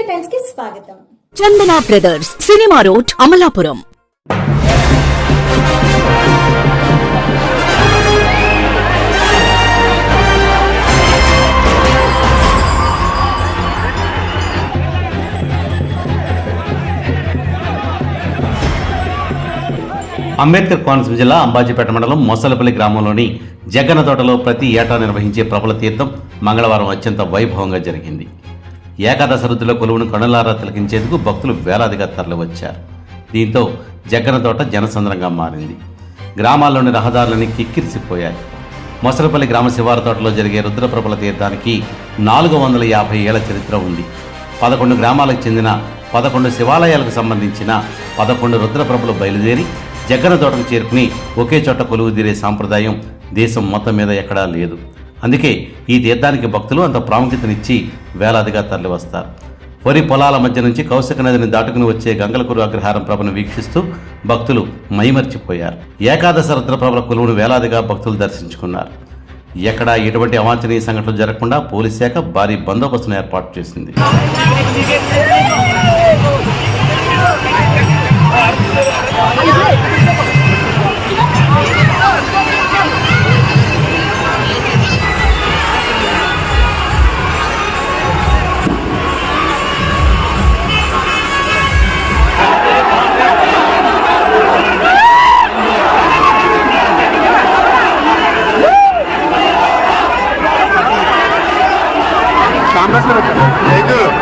టైమ్స్కి స్వాగతం. Chandana brothers cinema road Amalapuram. Ambedkar Konaseema జిల్లా అంబాజీపేట మండలం మొసలపల్లి గ్రామంలోని జగన్న తోటలో ప్రతి ఏటా నిర్వహించే ప్రబల తీర్థం మంగళవారం అత్యంత వైభవంగా జరిగింది. ఏకాదశ రుద్దుల కొలువును కనులారా తిలకించేందుకు భక్తులు వేలాదిగా తరలివచ్చారు. దీంతో జగ్గనతోట జనసంద్రంగా మారింది. గ్రామాల్లోని రహదారులని కిక్కిరిసిపోయాయి. మొసలపల్లి గ్రామ శివార తోటలో జరిగే రుద్రప్రబల తీర్థానికి నాలుగు వందల యాభై ఏళ్ళ చరిత్ర ఉంది. పదకొండు గ్రామాలకు చెందిన పదకొండు శివాలయాలకు సంబంధించిన పదకొండు రుద్రప్రభలు బయలుదేరి జగ్గన తోటకు చేరుకుని ఒకే చోట కొలువు తీరే సాంప్రదాయం దేశం మొత్తం మీద ఎక్కడా లేదు. అందుకే ఈ తీర్థానికి భక్తులు అంత ప్రాముఖ్యతనిచ్చి వేలాదిగా తరలివస్తారు. వరి పొలాల మధ్య నుంచి కౌశిక నదిని దాటుకుని వచ్చే గంగలకురు అగ్రహారం ప్రభను వీక్షిస్తూ భక్తులు మైమర్చిపోయారు. ఏకాదశ రుద్రప్రభల కొలువును వేలాదిగా భక్తులు దర్శించుకున్నారు. ఎక్కడా ఎటువంటి అవాంఛనీయ సంఘటనలు జరగకుండా పోలీస్ శాఖ భారీ బందోబస్తును ఏర్పాటు చేసింది. আমরা সবাই